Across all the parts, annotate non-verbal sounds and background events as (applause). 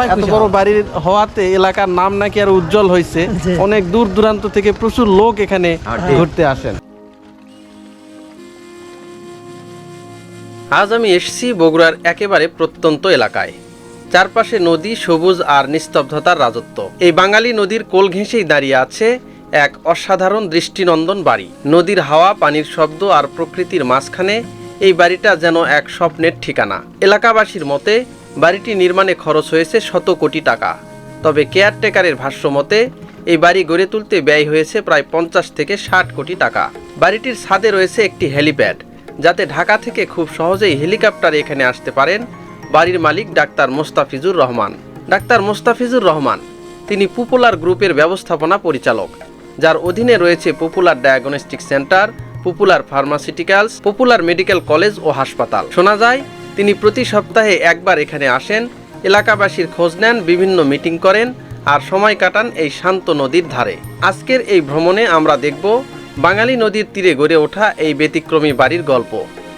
এত বড় বাড়ির হওয়াতে এলাকার নাম নাকি আর উজ্জ্বল হয়েছে অনেক দূর দূরান্ত থেকে প্রচুর লোক এখানে ঘুরতে আসেন। আজ আমি এসেছি বগুড়ার একেবারে প্রত্যন্ত এলাকায়। চারপাশে নদী সবুজ আর নিস্তব্ধতার রাজত্ব। এই বাঙালি নদীর কোল ঘেঁষেই দাঁড়িয়ে আছে এক অসাধারণ দৃষ্টিনন্দন বাড়ি। নদীর হাওয়া পানির শব্দ আর প্রকৃতির মাঝখানে এই বাড়িটা যেন এক স্বপ্নের ঠিকানা। এলাকাবাসীর মতে বাড়িটি নির্মাণে খরচ হয়েছে শত কোটি টাকা। তবে কেয়ারটেকারের ভাষ্য মতে, এই বাড়ি গড়ে তুলতে ব্যয় হয়েছে প্রায় পঞ্চাশ থেকে ষাট কোটি টাকা। বাড়িটির ছাদে রয়েছে একটি হেলিপ্যাড, যাতে ঢাকা থেকে খুব সহজেই হেলিকপ্টার এখানে আসতে পারেন বাড়ির মালিক ডাক্তার মোস্তাফিজুর রহমান। ডাক্তার মোস্তাফিজুর রহমান, তিনি পপুলার গ্রুপের ব্যবস্থাপনা পরিচালক, যার অধীনে রয়েছে popular diagnostic centre, popular pharmaceuticals, popular medical college ও হাসপাতাল। শোনা যায় তিনি প্রতি সপ্তাহে একবার এখানে আসেন, এলাকাবাসীর খোঁজ নেন, বিভিন্ন মিটিং করেন আর সময় কাটান এই শান্ত নদীর ধারে। আজকের এই ভ্রমণে আমরা দেখব বাঙালি নদীর তীরে গড়ে ওঠা এই ব্যতিক্রমী বাড়ির গল্প।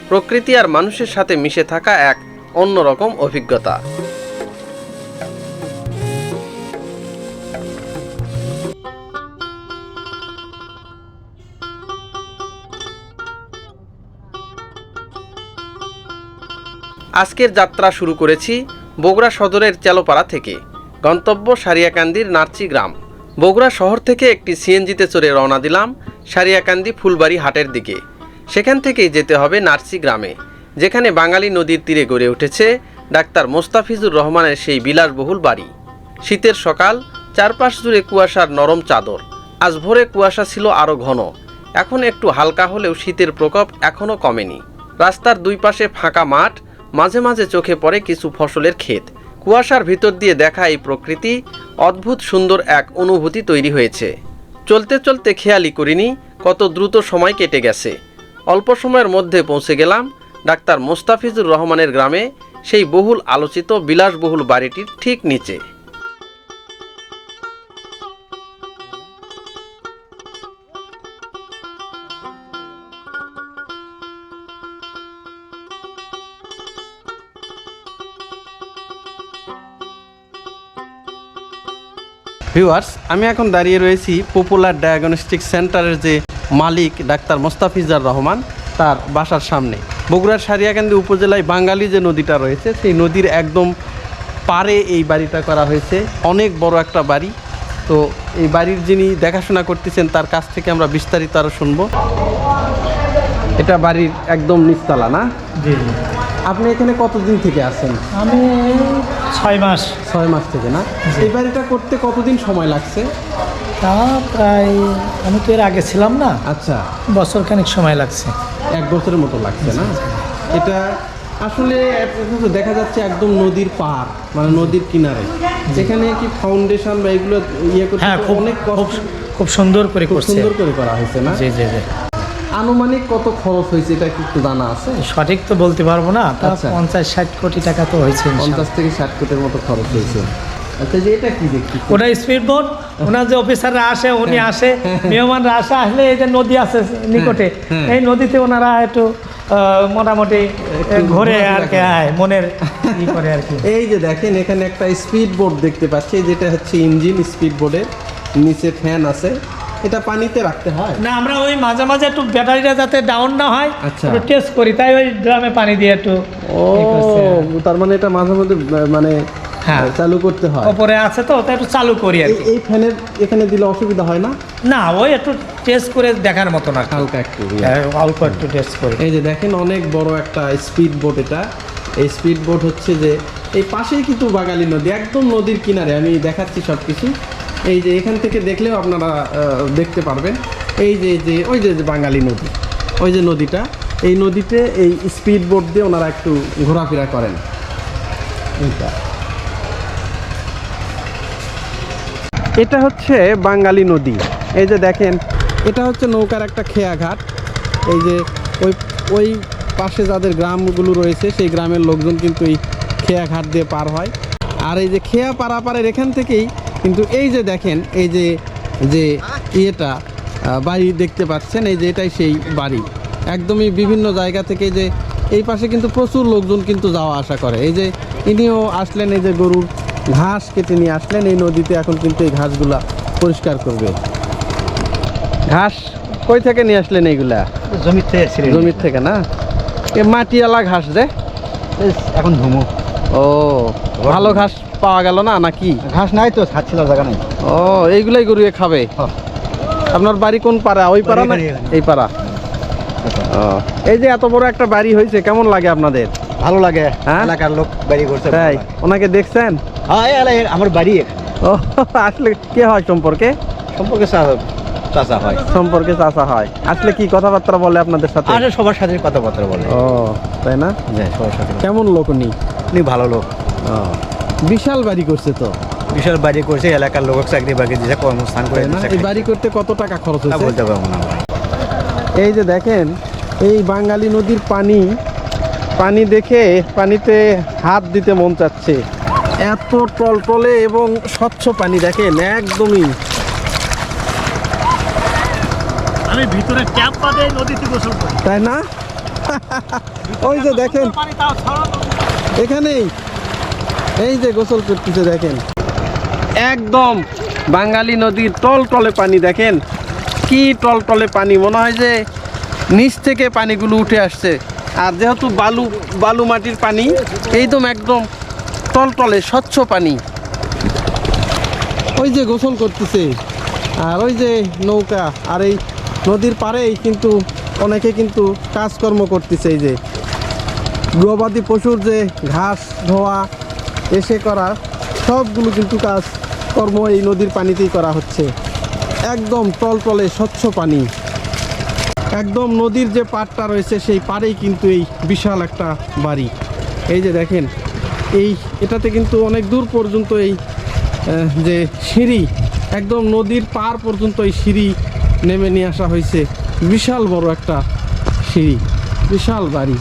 প্রকৃতি আর মানুষের সাথে মিশে থাকা এক অন্যরকম অভিজ্ঞতা। আজকের যাত্রা শুরু করেছি বগুড়া সদরের চেলোপাড়া থেকে। গন্তব্য সারিয়াকান্দির নার্চি গ্রাম। বগুড়া শহর থেকে একটি সিএনজিতে চড়ে রওনা দিলাম সারিয়াকান্দি ফুলবাড়ি হাটের দিকে। সেখান থেকেই যেতে হবে নার্চি গ্রামে, যেখানে বাঙালি নদীর তীরে গড়ে উঠেছে ডাক্তার মোস্তাফিজুর রহমানের সেই বিলাসবহুল বাড়ি। শীতের সকাল, চারপাশ জুড়ে কুয়াশার নরম চাদর। আজ ভোরে কুয়াশা ছিল আরও ঘন। এখন একটু হালকা হলেও শীতের প্রকোপ এখনও কমেনি। রাস্তার দুই পাশে ফাঁকা মাঠ মাঝে মাঝে চোখে পড়ে কিছু ফসলের ক্ষেত। কুয়াশার ভিতর দিয়ে দেখা এই প্রকৃতি অদ্ভুত সুন্দর এক অনুভূতি তৈরি হয়েছে। চলতে চলতে খেয়ালি করিনি কত দ্রুত সময় কেটে গেছে। অল্প সময়ের মধ্যে পৌঁছে গেলাম ডাক্তার মোস্তাফিজুর রহমানের গ্রামে, সেই বহুল আলোচিত বিলাসবহুল বাড়িটির ঠিক নিচে। ভিউয়ার্স আমি এখন দাঁড়িয়ে রয়েছি পপুলার ডায়াগনস্টিক সেন্টারের যে মালিক ডাক্তার মোস্তাফিজার রহমান, তার বাসার সামনে। বগুড়ার সারিয়াকান্দি উপজেলায় বাঙালি যে নদীটা রয়েছে, সেই নদীর একদম পারে এই বাড়িটা করা হয়েছে। অনেক বড় একটা বাড়ি। তো এই বাড়ির যিনি দেখাশোনা করতেছেন, তার কাছ থেকে আমরা বিস্তারিত আরও শুনব। এটা বাড়ির একদম নিচতলা, না? জি। আপনি এখানে কতদিন থেকে আছেন? আমি ছয় মাস। ছয় মাস থেকে না? এই বাড়িটা করতে কতদিন সময় লাগছে? তা প্রায় আমি তো এর আগে ছিলাম না। আচ্ছা। বছর খানিক সময় লাগছে। এক বছরের মতো লাগছে না? এটা আসলে দেখা যাচ্ছে একদম নদীর পার মানে নদীর কিনারে। এখানে কি ফাউন্ডেশন বা এগুলো ইয়ে করতে হ্যাঁ খুব অনেক খুব সুন্দর করে সুন্দর করে করা হয়েছে না? জি জি জি। আনুমানিক কত খরচ হয়েছে এটা কি একটু জানা আছে? সঠিক তো বলতে পারব না আচ্ছা। পঞ্চাশ ষাট কোটি টাকা তো হয়েছে পঞ্চাশ থেকে ষাট কোটির মতো খরচ হয়েছে। আচ্ছা যে এটা কি দেখছি? ওটা স্পিড বোট ওনার যে অফিসাররা আসে উনি আসে মেহমানরা আসে আসলে এই যে নদী আছে নিকটে হ্যাঁ। এই নদীতে ওনারা একটু মোটামুটি ঘোরে আর কি মনের (laughs) করে আর কি। এই যে দেখেন এখানে একটা স্পিড বোর্ড দেখতে পাচ্ছি যেটা হচ্ছে ইঞ্জিন স্পিড বোর্ডের নিচে ফ্যান আছে। এটা পানিতে রাখতে হয়? না আমরা ওই মাঝে মাঝে একটু ব্যাটারিটা যাতে ডাউন না হয় আচ্ছা। টেস্ট করি তাই ওই ড্রামে পানি দিয়ে একটু ও তার মানে এটা মাঝে মধ্যে মানে হ্যাঁ। চালু করতে হয়। ওপরে আছে তো তাই একটু চালু করি আর এই ফ্যানের এখানে দিলে অসুবিধা হয় না? না ওই একটু টেস্ট করে দেখার মতো না হালকা একটু। হ্যাঁ, অল্প একটু টেস্ট করি। এই যে দেখেন অনেক বড় একটা স্পিড বোট এটা। এই স্পিড বোট হচ্ছে যে এই পাশেই কিন্তু বাঙালি নদী একদম নদীর কিনারে আমি দেখাচ্ছি সব কিছু এই যে এখান থেকে দেখলেও আপনারা দেখতে পারবেন। এই যে যে, ওই যে বাঙালি নদী, ওই যে নদীটা, এই নদীতে এই স্পিড বোট দিয়ে ওনারা একটু ঘোরাফেরা করেন। এইটা। এটা হচ্ছে বাঙালি নদী। এই যে দেখেন, এটা হচ্ছে নৌকার একটা খেয়াঘাট। এই যে, ওই ওই পাশে যাদের গ্রামগুলো রয়েছে, সেই গ্রামের লোকজন কিন্তু এই খেয়াঘাট দিয়ে পার হয়। আর এই যে খেয়া পারাপারের এখান থেকেই কিন্তু এই যে দেখেন এই যে যে ইয়েটা বাড়ি দেখতে পাচ্ছেন এই যে এটাই সেই বাড়ি। একদমই বিভিন্ন জায়গা থেকে যে এই পাশে কিন্তু প্রচুর লোকজন কিন্তু যাওয়া আসা করে। এই যে ইনিও আসলেন এই যে গরুর ঘাস কেটে নিয়ে আসলেন এই নদীতে এখন কিন্তু এই ঘাসগুলা পরিষ্কার করবে। ঘাস কই থেকে নিয়ে আসলেন এইগুলা? জমির থেকে জমির থেকে না? এ মাটিওয়ালা ঘাস যে। এখন ধুমু। ও ভালো ঘাস পাওয়া গেল না নাকি? ঘাস নাই তো ছাড়ছিল জায়গা নাই। ও এইগুলাই গরুয়ে খাবে। আপনার বাড়ি কোন পাড়া? ওই পাড়া না? এই পাড়া। ও এই যে এত বড় একটা বাড়ি হয়েছে কেমন লাগে আপনাদের? ভালো লাগে। হ্যাঁ? এলাকার লোক বাড়ি করছে তাই? ওনাকে দেখছেন? হ্যাঁ আমার বাড়ি। ও আসলে কে হয় সম্পর্কে? সম্পর্কে চাচা হয়। সম্পর্কে চাষা হয়। আসলে কি কথাবার্তা বলে আপনাদের সাথে? আর সবার সাথে কথাবার্তা বলে। ও তাই না? হ্যাঁ সবার সাথে। কেমন লোক উনি? উনি ভালো লোক। বিশাল বাড়ি করছে তো। বিশাল বাড়ি করছে এলাকার লোক চাকরি বাকরি দিয়েছে কর্মস্থান করে না? এই বাড়ি করতে কত টাকা খরচ তা হয়েছে? বলতে পারব না এই যে দেখেন এই বাঙালি নদীর পানি পানি দেখে পানিতে হাত দিতে মন চাচ্ছে। এত টলটলে এবং স্বচ্ছ পানি দেখেন একদমই। আমি ভিতরে ট্যাপ বাদে নদীতে গোসল করি। তাই না? ওই যে দেখেন। এখানেই এই যে গোসল করতেছে, দেখেন। একদম বাঙালি নদীর টলটলে পানি, দেখেন। কি টলটলে পানি, মনে হয় যে নিচ থেকে পানিগুলো উঠে আসছে। আর যেহেতু বালু বালু মাটির পানি এইদম একদম টলটলে স্বচ্ছ পানি। ওই যে গোসল করতেছে। আর ওই যে নৌকা, আর এই নদীর পাড়েই কিন্তু অনেকে কিন্তু কাজকর্ম করতেছে, এই যে। গৃহপাতি পশুর যে ঘাস, ধোয়া এসে করা সবগুলো কিন্তু কাজ কর্ম এই নদীর পানিতেই করা হচ্ছে। একদম টলটলে স্বচ্ছ পানি। একদম নদীর যে পাড়টা রয়েছে সেই পাড়েই কিন্তু এই বিশাল একটা বাড়ি। এই যে দেখেন, এই এটাতে কিন্তু অনেক দূর পর্যন্ত এই যে সিঁড়ি, একদম নদীর পার পর্যন্ত এই সিঁড়ি নেমে নিয়ে আসা হয়েছে। বিশাল বড় একটা সিঁড়ি, বিশাল বাড়ি।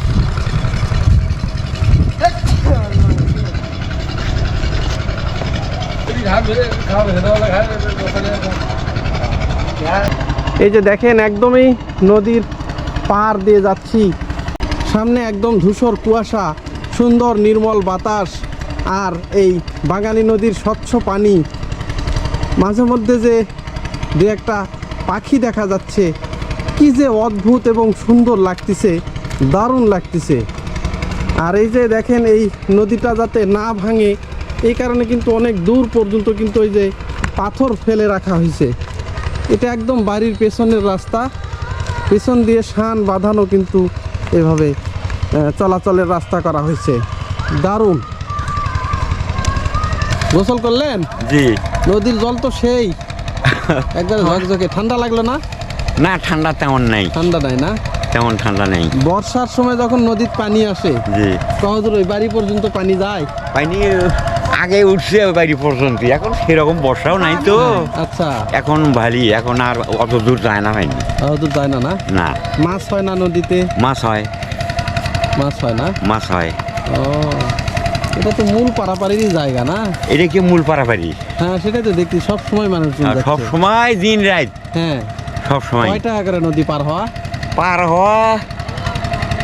এই যে দেখেন, একদমই নদীর পার দিয়ে যাচ্ছি। সামনে একদম ধূসর কুয়াশা, সুন্দর নির্মল বাতাস আর এই বাঙালি নদীর স্বচ্ছ পানি। মাঝে মধ্যে যে দু একটা পাখি দেখা যাচ্ছে, কি যে অদ্ভুত এবং সুন্দর লাগতেছে, দারুণ লাগতেছে। আর এই যে দেখেন, এই নদীটা যাতে না ভাঙে এই কারণে কিন্তু অনেক দূর পর্যন্ত কিন্তু ওই যে পাথর ফেলে রাখা হয়েছে। এটা একদম বাড়ির পেছনের রাস্তা। পেছন দিয়ে শান বাঁধানো কিন্তু এভাবে চলাচলের রাস্তা করা হয়েছে। দারুণ। গোসল করলেন? জি। নদীর জল তো সেই। (laughs) একবার ঝকঝকে। ঠান্ডা লাগল না? না ঠান্ডা তেমন নাই। ঠান্ডা নাই না? তেমন ঠান্ডা নেই। বর্ষার সময় যখন নদীর পানি আসে জি। সহজের ওই বাড়ি পর্যন্ত পানি যায়? পানি আগে উঠছে বাড়ি পর্যন্ত এখন সেরকম বর্ষাও নাই তো। আচ্ছা। এখন ভালি এখন আর অত দূর যায় না হয়নি সহজের যায় না না? না। মাছ হয় না নদীতে? মাছ হয়। মাছ হয় না? মাছ হয়। ও এটা তো মূল পারাপাড়িরই জায়গা না? এটা কি মূল পারাপারি? হ্যাঁ সেটাই তো দেখছি সব সময় আর সব সময় দিন রাত। হ্যাঁ। সব সময়। কয় টাকা করে নদী পার হওয়া? পার হওয়া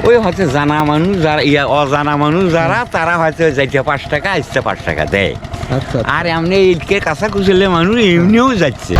ওই হয়তো জানা মানুষ যারা ইয়া অজানা মানুষ যারা তারা হয়তো যাইতে পাঁচ টাকা আসতে পাঁচ টাকা দেয়। আচ্ছা। আর এমনি ইটকে কাঁচা কুচলে মানুষ এমনিও যাচ্ছে।